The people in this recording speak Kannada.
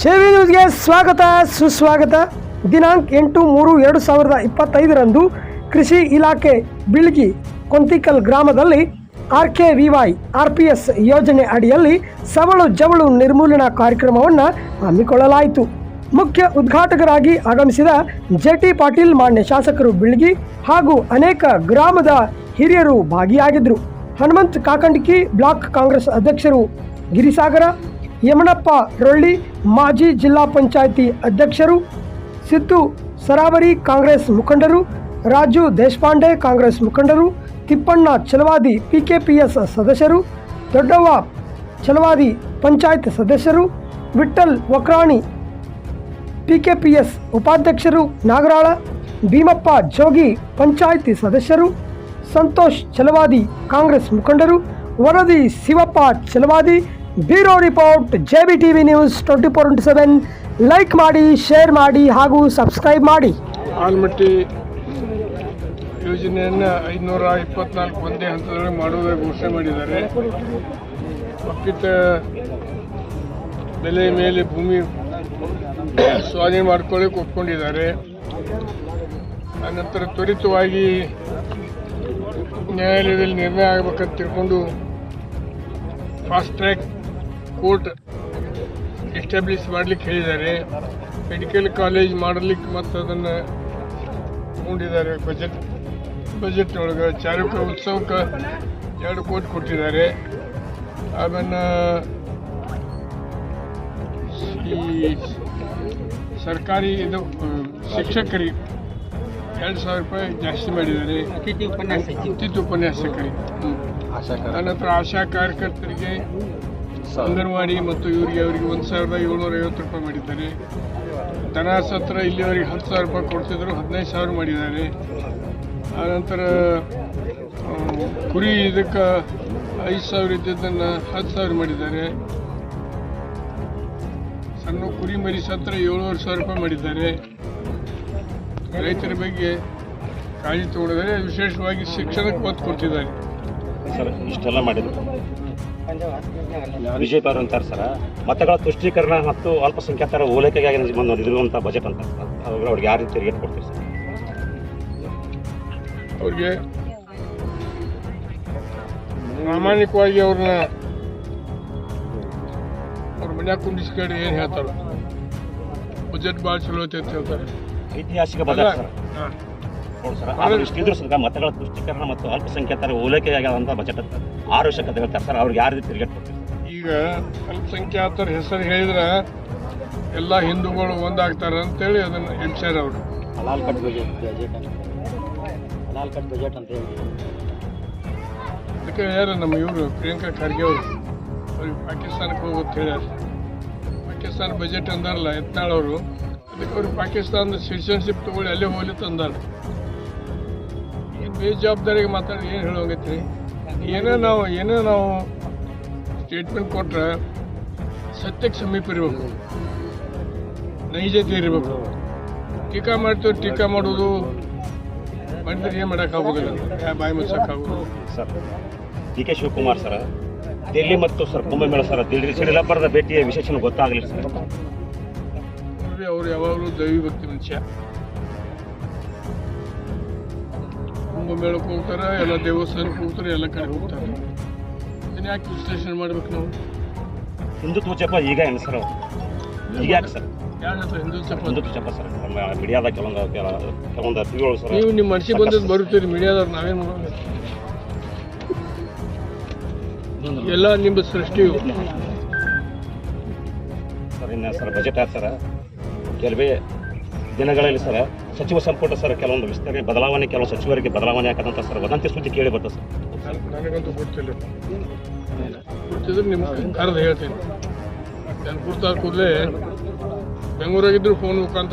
ಚೆವಿ ನ್ಯೂಸ್ಗೆ ಸ್ವಾಗತ, ಸುಸ್ವಾಗತ. ದಿನಾಂಕ ಎಂಟು ಮೂರು ಎರಡು ಸಾವಿರದ ಇಪ್ಪತ್ತೈದರಂದು ಕೃಷಿ ಇಲಾಖೆ ಬಿಳ್ಗಿ ಕೊಂತಿಕಲ್ ಗ್ರಾಮದಲ್ಲಿ R K V Y R P S ಯೋಜನೆ ಅಡಿಯಲ್ಲಿ ಸವಳು ಜವಳು ನಿರ್ಮೂಲನಾ ಕಾರ್ಯಕ್ರಮವನ್ನು ಹಮ್ಮಿಕೊಳ್ಳಲಾಯಿತು. ಮುಖ್ಯ ಉದ್ಘಾಟಕರಾಗಿ ಆಗಮಿಸಿದ ಜೆ ಟಿ ಪಾಟೀಲ್, ಮಾನ್ಯ ಶಾಸಕರು ಬಿಳ್ಗಿ ಹಾಗೂ ಅನೇಕ ಗ್ರಾಮದ ಹಿರಿಯರು ಭಾಗಿಯಾಗಿದ್ದರು. ಹನುಮಂತ್ ಕಾಕಂಡ್ಕಿ ಬ್ಲಾಕ್ ಕಾಂಗ್ರೆಸ್ ಅಧ್ಯಕ್ಷರು ಗಿರಿಸಾಗರ ಯಮನಪ್ಪ ರೊಳ್ಳಿ ಮಾಜಿ ಜಿಲ್ಲಾ ಪಂಚಾಯಿತಿ ಅಧ್ಯಕ್ಷರು, ಸಿದ್ದು ಸರಾವರಿ ಕಾಂಗ್ರೆಸ್ ಮುಖಂಡರು, ರಾಜು ದೇಶಪಾಂಡೆ ಕಾಂಗ್ರೆಸ್ ಮುಖಂಡರು, ತಿಪ್ಪಣ್ಣ ಚಲವಾದಿ ಪಿಕೆಪಿಎಸ್ ಸದಸ್ಯರು, ದೊಡ್ಡವ್ವ ಚಲವಾದಿ ಪಂಚಾಯತ್ ಸದಸ್ಯರು ವಿಠಲ್ ವಕ್ರಾಣಿ ಪಿಕೆಪಿಎಸ್ ಉಪಾಧ್ಯಕ್ಷರು ನಾಗರಾಳ, ಭೀಮಪ್ಪ ಜೋಗಿ ಪಂಚಾಯಿತಿ ಸದಸ್ಯರು, ಸಂತೋಷ್ ಚಲವಾದಿ ಕಾಂಗ್ರೆಸ್ ಮುಖಂಡರು, ವರದಿ Shivappa Chalavadi bureau report J B T V news twenty four into seven. Like ಮಾಡಿ ಶೇರ್ ಮಾಡಿ ಹಾಗೂ ಸಬ್ಸ್ಕ್ರೈಬ್ ಮಾಡಿ. ಆಲ್ಮಟ್ಟಿ ಯೋಜನೆಯನ್ನು ಐದುನೂರ ಇಪ್ಪತ್ನಾಲ್ಕು ಒಂದೇ ಹಂತದಲ್ಲಿ ಮಾಡುವುದಾಗಿ ಘೋಷಣೆ ಮಾಡಿದ್ದಾರೆ. ಒಕ್ಕಿತ ಬೆಲೆ ಮೇಲೆ ಭೂಮಿ ಸ್ವಾಧೀನ ಮಾಡ್ಕೊಳ್ಳಿಕ್ಕೆ ಒಪ್ಕೊಂಡಿದ್ದಾರೆ. ಆನಂತರ ತ್ವರಿತವಾಗಿ ನ್ಯಾಯಾಲಯದಲ್ಲಿ ನಿರ್ಣಯ ಆಗಬೇಕಂತ ತಿಳ್ಕೊಂಡು ಫಾಸ್ಟ್ ಟ್ರ್ಯಾಕ್ ಕೋರ್ಟ್ ಎಸ್ಟಾಬ್ಲಿಷ್ ಮಾಡಲಿಕ್ಕೆ ಹೇಳಿದ್ದಾರೆ. ಮೆಡಿಕಲ್ ಕಾಲೇಜ್ ಮಾಡಲಿಕ್ಕೆ ಮತ್ತು ಅದನ್ನು ಮೂಡಿದ್ದಾರೆ ಬಜೆಟ್ ಬಜೆಟ್ ಒಳಗೆ ಚಾರುಕ ಉತ್ಸವಕ್ಕೆ ಎರಡು ಕೋಟಿ ಕೊಟ್ಟಿದ್ದಾರೆ. ಆಮೇಲೆ ಈ ಸರ್ಕಾರಿ ಇದು ಶಿಕ್ಷಕರಿಗೆ ಎರಡು ಸಾವಿರ ರೂಪಾಯಿ ಜಾಸ್ತಿ ಮಾಡಿದ್ದಾರೆ. ಅತಿಥಿ ಉಪನ್ಯಾಸ ಅತಿಥಿ ಉಪನ್ಯಾಸಕರಿಗೆ. ಆನಂತರ ಆಶಾ ಕಾರ್ಯಕರ್ತರಿಗೆ ಅಂಗನವಾಡಿ ಮತ್ತು ಇವರಿಗೆ ಅವರಿಗೆ ಒಂದು ಸಾವಿರದ ಏಳ್ನೂರ ಐವತ್ತು ರೂಪಾಯಿ ಮಾಡಿದ್ದಾರೆ. ದನ ಸತ್ರ ಇಲ್ಲಿವರೆಗೆ ಹತ್ತು ಸಾವಿರ ರೂಪಾಯಿ ಕೊಡ್ತಿದ್ರು, ಹದಿನೈದು ಸಾವಿರ ಮಾಡಿದ್ದಾರೆ. ಆನಂತರ ಕುರಿ ಇದಕ್ಕೆ ಐದು ಸಾವಿರ ಇದ್ದಿದ್ದನ್ನು ಹತ್ತು ಸಾವಿರ ಮಾಡಿದ್ದಾರೆ. ಸಣ್ಣ ಕುರಿ ಮರಿ ಸತ್ರ ಏಳುವರೆ ಸಾವಿರ ರೂಪಾಯಿ ಮಾಡಿದ್ದಾರೆ. ರೈತರ ಬಗ್ಗೆ ಕಾಳಜಿ ತಗೊಂಡಿದ್ದಾರೆ. ವಿಶೇಷವಾಗಿ ಶಿಕ್ಷಣಕ್ಕೆ ಒತ್ತು ಕೊಡ್ತಿದ್ದಾರೆ. ಸರ್, ಇಷ್ಟೆಲ್ಲ ಮಾಡಿದ್ರು. ಬಿಜೆಪಿ ಅವರು ಅಂತಾರೆ ಸರ್ ಮತಗಳ ತುಷ್ಟೀಕರಣ ಮತ್ತು ಅಲ್ಪಸಂಖ್ಯಾತರ ಓಲೈಕೆಗಾಗಿ ಬಂದು ಇರುವಂಥ ಬಜೆಟ್ ಅಂತ ಅವಾಗ ಅವ್ರಿಗೆ ಯಾವ ರೀತಿ ರೇಟ್ ಕೊಡ್ತೀರಿ ಸರ್? ಅವ್ರಿಗೆ ಪ್ರಾಮಾಣಿಕವಾಗಿ ಅವ್ರನ್ನ ಅವ್ರ ಮನ್ಯಾಗ ಕುಂಡಿಸ್ಕೊಂಡು ಏನು ಹೇಳ್ತಾರೆ? ಬಜೆಟ್ ಭಾಳ ಚಲೋ ಐತೆ ಅಂತ ಹೇಳ್ತಾರೆ. ಐತಿಹಾಸಿಕ ಬಜೆಟ್ ಇಷ್ಟಿದ್ರು ಸರ್ ಮತಗಳ ತುಷ್ಟೀಕರಣ ಮತ್ತು ಅಲ್ಪಸಂಖ್ಯಾತರ ಓಲೈಕೆಗಾಗಿ ಆದಂಥ ಬಜೆಟ್ ಅಂತ ಅವಶ್ಯಕತೆ ಹೇಳ್ತಾರೆ. ಸರ್ ಅವ್ರಿಗೆ ರೇಟ್ ಕೊಡ್ತೀವಿ ಈಗ ಅಲ್ಪಸಂಖ್ಯಾತರ ಹೆಸರು ಹೇಳಿದ್ರೆ ಎಲ್ಲ ಹಿಂದೂಗಳು ಒಂದಾಗ್ತಾರೆ ಅಂತೇಳಿ ಅದನ್ನು ಎಬ್ಸ್ಯಾರ ಅವರು. ಹಲಾಲ್ ಕಟ್ ಬಜೆಟ್ ಹಲಾಲ್ ಕಟ್ ಬಜೆಟ್ ಅಂತ ಹೇಳಿ. ಅದಕ್ಕೆ ಯಾರು ನಮ್ಮ ಇವರು ಪ್ರಿಯಾಂಕಾ ಖರ್ಗೆ ಅವರು? ಅವ್ರಿಗೆ ಪಾಕಿಸ್ತಾನಕ್ಕೆ ಹೋಗುತ್ತೆ ಹೇಳ್ಯಾರ. ಪಾಕಿಸ್ತಾನ ಬಜೆಟ್ ಅಂದಾರಲ್ಲ ಎತ್ನಾಳವರು ಅವರು. ಅದಕ್ಕೆ ಅವರು ಪಾಕಿಸ್ತಾನದ ಸಿಟಿಸನ್ಶಿಪ್ ತಗೊಳ್ಳಿ ಅಲ್ಲೇ ಹೋಗ್ಲಿ ತಂದಾರ. ಬೇಜವಾಬ್ದಾರಿಗೆ ಮಾತಾಡಿ ಏನು ಹೇಳೋಗೈತಿ ಏನೋ ನಾವು ಏನೋ ನಾವು ಸ್ಟೇಟ್ಮೆಂಟ್ ಕೊಟ್ಟರೆ ಸತ್ಯಕ್ಕೆ ಸಮೀಪ ಇರಬೇಕು. ನೈಜತೆ ಇರಬೇಕು. ಟೀಕಾ ಮಾಡ್ತೀವಿ ಟೀಕಾ ಮಾಡೋದು ಮಾಡಿದ್ರೆ ಏನು ಮಾಡೋಕ್ಕಾಗೋದಿಲ್ಲ ಬಾಯಿ ಮುಚ್ಚಕ್ಕಾಗೋದು sir. D K Shivakumar sir Delhi ಮತ್ತು ಸರ್ ಕುಂಭಮೇಳ ಸರ್ ದಿಲ್ಲಿ ಸಿಡಿಲಬ್ಬರದ ಭೇಟಿಯ ವಿಶೇಷ ಗೊತ್ತಾಗಲಿಲ್ಲ ಸರ್. ಅವರು ಅವ್ರು ಯಾವಾಗಲೂ ದೈವಿ ಭಕ್ತಿ ಮನುಷ್ಯ. ಕುಂಭಮೇಳಕ್ಕೆ ಹೋಗ್ತಾರೆ ಎಲ್ಲ ದೇವಸ್ಥಾನಕ್ಕೆ ಹೋಗ್ತಾರೆ ಎಲ್ಲ ಕಡೆ ಹೋಗ್ತಾರೆ. ಇನ್ನು ಯಾಕೆ ವಿಶ್ಲೇಷಣೆ ಮಾಡ್ಬೇಕು ನಾವು? ಹಿಂದುತ್ವ ಚಪ್ಪ ಈಗ ಏನು ಸರ್ ಈಗ ಯಾಕೆ ಸರ್? ಯಾರ ಹತ್ರ ಹಿಂದೂ ಚಪ್ಪ ಹಿಂದುತ್ವ ಜಪ ಸರ್. ಮೀಡಿಯಾದಾಗ ಮೀಡಿಯಾದ ಕೆಲವೊಂದು ಕೆಲ- ಕೆಲವೊಂದು ಸರ್. ನೀವು ನಿಮ್ಮ ಮನಸ್ಸಿಗೆ ಬಂದದ್ದು ಬರುತ್ತೀರಿ ಮೀಡಿಯಾದವ್ರು ನಾವೇನು ಮಾಡೋದು? ಎಲ್ಲ ನಿಮ್ಮ ಸೃಷ್ಟಿಯು. ಸರ್ ಇನ್ನು ಸರ್ ಬಜೆಟ್ ಆಯ್ತು ಸರ್? ಕೆಲವೇ ದಿನಗಳಲ್ಲಿ ಸರ್, ಸಚಿವ ಸಂಪುಟ ಸರ್ ಕೆಲವೊಂದು ವಿಸ್ತರಣೆ, ಬದಲಾವಣೆ, ಕೆಲವು ಸಚಿವರಿಗೆ ಬದಲಾವಣೆ ಆಗದಂತ ಸರ್ ವದಂತಿ ಸುದ್ದಿ ಕೇಳಿ ಬರ್ತದೆ ಸರ್. ನಾನ್- ನನಗಂತೂ ಗೊತ್ತಿಲ್ಲ. ಹೇಳ್ತೀನಿ. ಫೋನ್ ಮುಖಾಂತರ